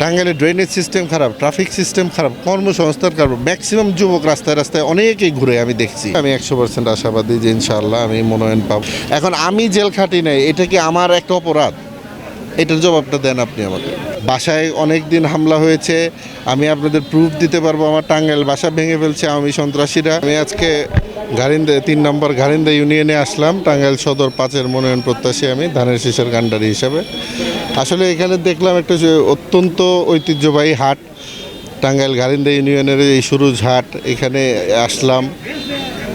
টাঙ্গাইলের drainage system খারাপ traffic system খারাপ কর্মসংস্থান খারাপ ম্যাক্সিমাম যুবক রাস্তায় রাস্তায় অনেকেই ঘুরে আমি দেখছি। আমি একশো পার্সেন্ট আশাবাদী যে ইনশাআল্লাহ আমি মনোনয়ন পাব। এখন আমি জেল খাটি নাই এটা কি আমার একটা অপরাধ? এটার জবাবটা দেন আপনি আমাকে। বাসায় অনেক দিন হামলা হয়েছে আমি আপনাদের প্রুফ দিতে পারব আমার টাঙ্গাইল বাসা ভেঙে ফেলছে আমি সন্ত্রাসীরা। আমি আজকে গারিন্দা তিন নম্বর গারিন্দা ইউনিয়নে আসলাম টাঙ্গাইল সদর পাঁচের মনোনয়ন প্রত্যাশী আমি ধানের শীষের গান্ডারি হিসাবে। আসলে এখানে দেখলাম একটা অত্যন্ত ঐতিহ্যবাহী হাট, টাঙ্গাইল গারিন্দা ইউনিয়নের এই সুরুজ হাট, এখানে আসলাম।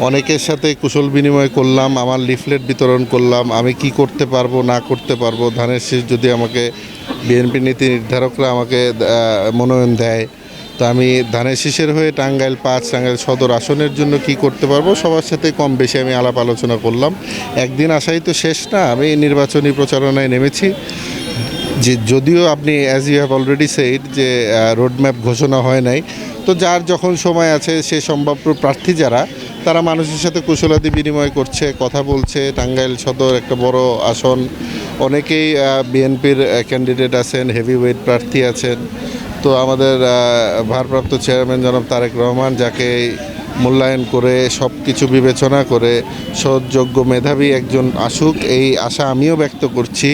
অনেকের সাথে কুশল বিনিময় করলাম, আমার লিফলেট বিতরণ করলাম, আমি কি করতে পারব, না করতে পারব, ধানের শীষ যদি আমাকে বিএনপি নীতি নির্ধারকরা আমাকে মনোনয়ন দেয়, তো আমি ধানের শীষের হয়ে টাঙ্গাইল পাঁচ, টাঙ্গাইল সদর আসনের জন্য কি করতে পারব, সবার সাথে কম বেশি আমি আলাপ আলোচনা করলাম। একদিন আসাই তো শেষ না, আমি নির্বাচনী প্রচারণায় নেমেছি। যে যদিও আপনি as you have already said যে রোডম্যাপ ঘোষণা হয় নাই, তো যার যখন সময় আছে, সে সম্ভাব্য প্রার্থী যারা, তারা মানুষের সাথে কুশলাদি বিনিময় করছে, কথা বলছে, টাঙ্গাইল সদর একটা বড় আসন, অনেকেই বিএনপির ক্যান্ডিডেট আছেন হেভি ওয়েট প্রার্থী আছেন, তো আমাদের ভারপ্রাপ্ত চেয়ারম্যান জনাব তারেক রহমান যাকে মূল্যায়ন করে সব কিছু বিবেচনা করে, সৎযোগ্য মেধাবী একজন আসুক, এই আশা আমিও ব্যক্ত করছি।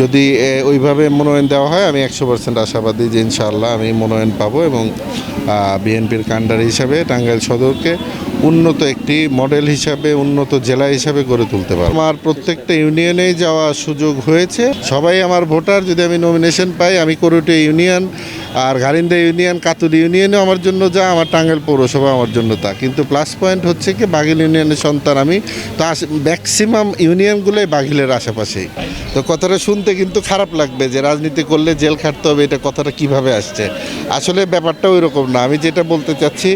যদি ওইভাবে মনোনয়ন দেওয়া হয়, আমি একশো পার্সেন্ট আশাবাদী যে ইনশাআল্লাহ আমি মনোনয়ন পাবো এবং বিএনপির কাণ্ডার হিসাবে টাঙ্গাইল সদরকে উন্নত একটি মডেল হিসাবে, উন্নত জেলা হিসাবে গড়ে তুলতে পারব। আমার প্রত্যেকটা ইউনিয়নে যাওয়ার সুযোগ হয়েছে। সবাই আমার ভোটার, যদি আমি নমিনেশন পাই, আমি করোটি ইউনিয়ন আর গারিন্দা ইউনিয়ন, কাতুরি ইউনিয়নও আমার জন্য যা, আমার টাঙ্গাইল পৌরসভা আমার জন্য তা। কিন্তু প্লাস পয়েন্ট হচ্ছে কি, বাঘিল ইউনিয়নের সন্তান আমি। তো ম্যাক্সিমাম ইউনিয়নগুলোই বাঘিলের আশেপাশেই। তো কথাটা শুনতে কিন্তু খারাপ লাগবে যে রাজনীতি করলে জেল খাটতে হবে, এটা কথাটা কীভাবে আসছে? আসলে ব্যাপারটা ওই রকম না। আমি যেটা বলতে চাচ্ছি,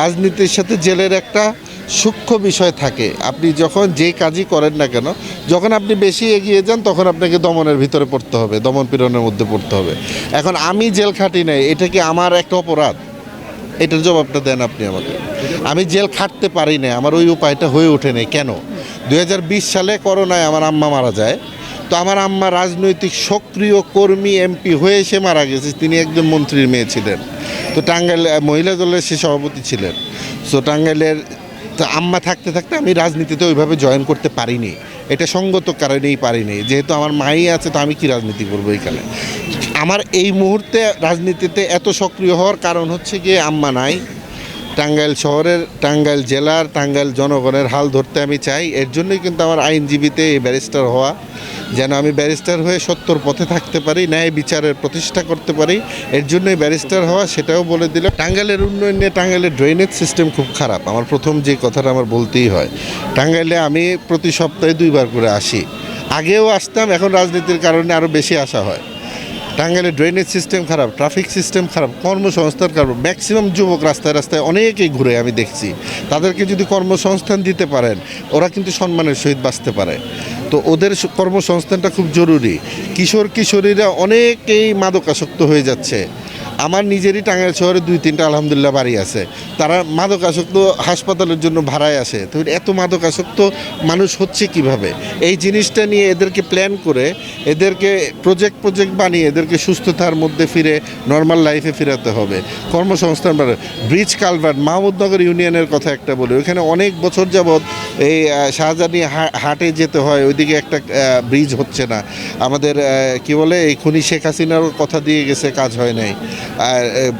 রাজনীতির সাথে জেলের একটা সূক্ষ্ম বিষয় থাকে। আপনি যখন যে কাজই করেন না কেন, যখন আপনি বেশি এগিয়ে যান, তখন আপনাকে দমনের ভিতরে পড়তে হবে, দমন পীড়নের মধ্যে পড়তে হবে। এখন আমি জেল খাটি নাই, এটা কি আমার একটা অপরাধ? এটার জবাবটা দেন আপনি আমাকে। আমি জেল খাটতে পারি না আমার ওই উপায়টা হয়ে ওঠে নাই। কেন? দু হাজার বিশ সালে করোনায় আমার আম্মা মারা যায়, তো আমার আম্মা রাজনৈতিক সক্রিয় কর্মী, এমপি হয়ে সে মারা গেছে। তিনি একজন মন্ত্রীর মেয়ে ছিলেন। তো টাঙ্গাইল, মহিলা দলের সে সভাপতি ছিলেন। সো টাঙ্গাইলের তো আম্মা থাকতে থাকতে আমি রাজনীতিতে ওইভাবে জয়েন করতে পারিনি। এটা সঙ্গত কারণেই পারিনি। যেহেতু আমার মাই আছে, তো আমি কি রাজনীতি করব এইখানে আমার এই মুহূর্তে রাজনীতিতে এত সক্রিয় হওয়ার কারণ হচ্ছে গিয়ে আম্মা নাই। টাঙ্গাইল শহরের, টাঙ্গাইল জেলার, টাঙ্গাইল জনগণের হাল ধরতে আমি চাই। এর জন্যই কিন্তু আমার আইনজীবীতে এই ব্যারিস্টার হওয়া। যেন আমি ব্যারিস্টার হয়ে সত্যর পথে থাকতে পারি, ন্যায় বিচারের প্রতিষ্ঠা করতে পারি, এর জন্যই ব্যারিস্টার হওয়া সেটাও বলে দিলাম টাঙ্গাইলের উন্নয়ন নিয়ে টাঙ্গাইলের ড্রেনেজ সিস্টেম খুব খারাপ। আমার প্রথম যে কথাটা আমার বলতেই হয়, টাঙ্গাইলে আমি প্রতি সপ্তাহে দুইবার করে আসি। আগেও আসতাম, এখন রাজনীতির কারণে আরও বেশি আসা হয়। টাঙ্গাইলের ড্রেনেজ সিস্টেম খারাপ ট্রাফিক সিস্টেম খারাপ, কর্মসংস্থান খারাপ ম্যাক্সিমাম যুবক রাস্তায় রাস্তায় অনেকেই ঘুরে আমি দেখছি। তাদেরকে যদি কর্মসংস্থান দিতে পারেন, ওরা কিন্তু সম্মানের সহিত বাঁচতে পারে। তো ওদের কর্মসংস্থানটা খুব জরুরি। কিশোর কিশোরীরা অনেকেই মাদকাসক্ত হয়ে যাচ্ছে। আমার নিজেরই টাঙ্গাইল শহরে দুই তিনটা আলহামদুলিল্লাহ বাড়ি আছে। তারা মাদকাসক্ত হাসপাতালের জন্য ভাড়ায় আসে। তো এত মাদকাসক্ত মানুষ হচ্ছে কীভাবে? এই জিনিসটা নিয়ে এদেরকে প্ল্যান করে, এদেরকে প্রজেক্ট প্রজেক্ট বানিয়ে এদেরকে সুস্থতার মধ্যে ফিরে নর্মাল লাইফে ফিরাতে হবে। কর্মসংস্থান বাড়ানো। ব্রিজ কালভার্ট, মাহমুদনগর ইউনিয়নের কথা একটা বলি। ওইখানে অনেক বছর যাবৎ এই শাহজাহানি হাটে যেতে হয়, ওইদিকে একটা ব্রিজ হচ্ছে না। আমাদের কি বলে, এই খুনি শেখ হাসিনার কথা দিয়ে গেছে, কাজ হয় নাই।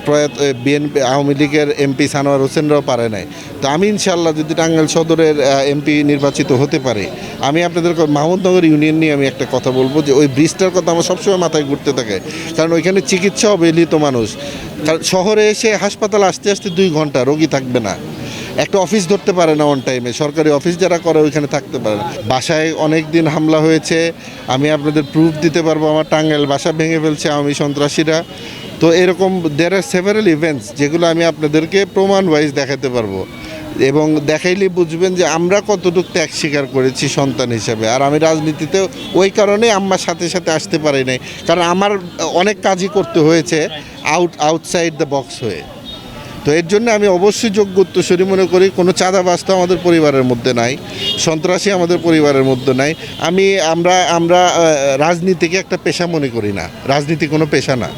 প্রয়াত বিএনপি, আওয়ামী লীগের এমপি সানোয়ার হোসেনরাও পারে নাই। তো আমি ইনশাল্লাহ যদি টাঙ্গাইল সদরের এমপি নির্বাচিত হতে পারে, আমি আপনাদের মাহমুদনগর ইউনিয়ন নিয়ে আমি একটা কথা বলব যে ওই ব্রিজটার কথা আমার সবসময় মাথায় ঘুরতে থাকে। কারণ ওইখানে চিকিৎসা অবহেলিত মানুষ। কারণ শহরে এসে হাসপাতাল আসতে আসতে দুই ঘণ্টা রোগী থাকবে না। একটা অফিস ধরতে পারে না অন টাইমে সরকারি অফিস যারা করে ওইখানে থাকতে পারে না। বাসায় অনেক দিন হামলা হয়েছে। আমি আপনাদের প্রুফ দিতে পারব। আমার টাঙ্গাইল বাসা ভেঙে ফেলছে আমি সন্ত্রাসীরা। তো এরকম দের আর সেভারেল ইভেন্টস যেগুলো আমি আপনাদেরকে প্রমাণ ওয়াইজ দেখাতে পারব। এবং দেখাইলে বুঝবেন যে আমরা কতটুকু ত্যাগ স্বীকার করেছি সন্তান হিসেবে। আর আমি রাজনীতিতে ওই কারণে আম্মার সাথে সাথে আসতে পারি নাই। কারণ আমার অনেক কাজই করতে হয়েছে আউট আউটসাইড দ্য বক্স হয়ে। তো এর জন্য আমি অবশ্যই যোগ্য উত্তরসূরি মনে করি, কোনো চাঁদাবাজ আমাদের পরিবারের মধ্যে নাই, সন্ত্রাসী আমাদের পরিবারের মধ্যে নাই। আমি, আমরা আমরা রাজনীতিকে একটা পেশা মনে করি না। রাজনীতি কোনো পেশা না।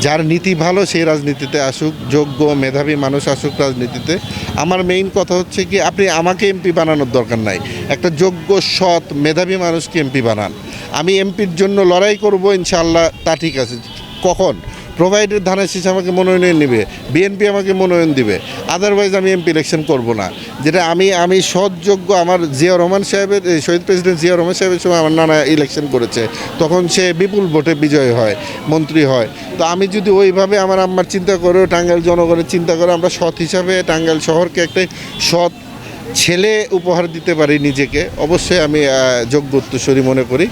যার নীতি ভালো, সেই রাজনীতিতে আসুক, যোগ্য, মেধাবী মানুষ আসুক রাজনীতিতে। আমার মেইন কথা হচ্ছে কি, আপনি আমাকে এমপি বানানোর দরকার নাই। একটা যোগ্য, সৎ, মেধাবী মানুষকে এমপি বানান। আমি এমপির জন্য লড়াই করব ইনশাল্লাহ তা ঠিক আছে। কখন? প্রোভাইডেড ধানের শীষ আমাকে মনোনয়ন নেবে বিএনপি আমাকে মনোনয়ন দিবে। আদারওয়াইজ আমি এমপি ইলেকশন করব না। যেটা আমি আমি সৎযোগ্য আমার জিয়া রহমান সাহেবের শহীদ প্রেসিডেন্ট জিয়া রহমান সাহেবের সময় আমার নানা ইলেকশন করেছে। তখন সে বিপুল ভোটে বিজয় হয়, মন্ত্রী হয়। তো আমি যদি ওইভাবে আমার আম্মার চিন্তা করে, টাঙ্গাইল জনগণের চিন্তা করে, আমরা সৎ হিসাবে টাঙ্গাইল শহরকে একটা সৎ ছেলে উপহার দিতে পারি নিজেকে, অবশ্যই আমি যোগ্য উত্তরসূরি মনে করি।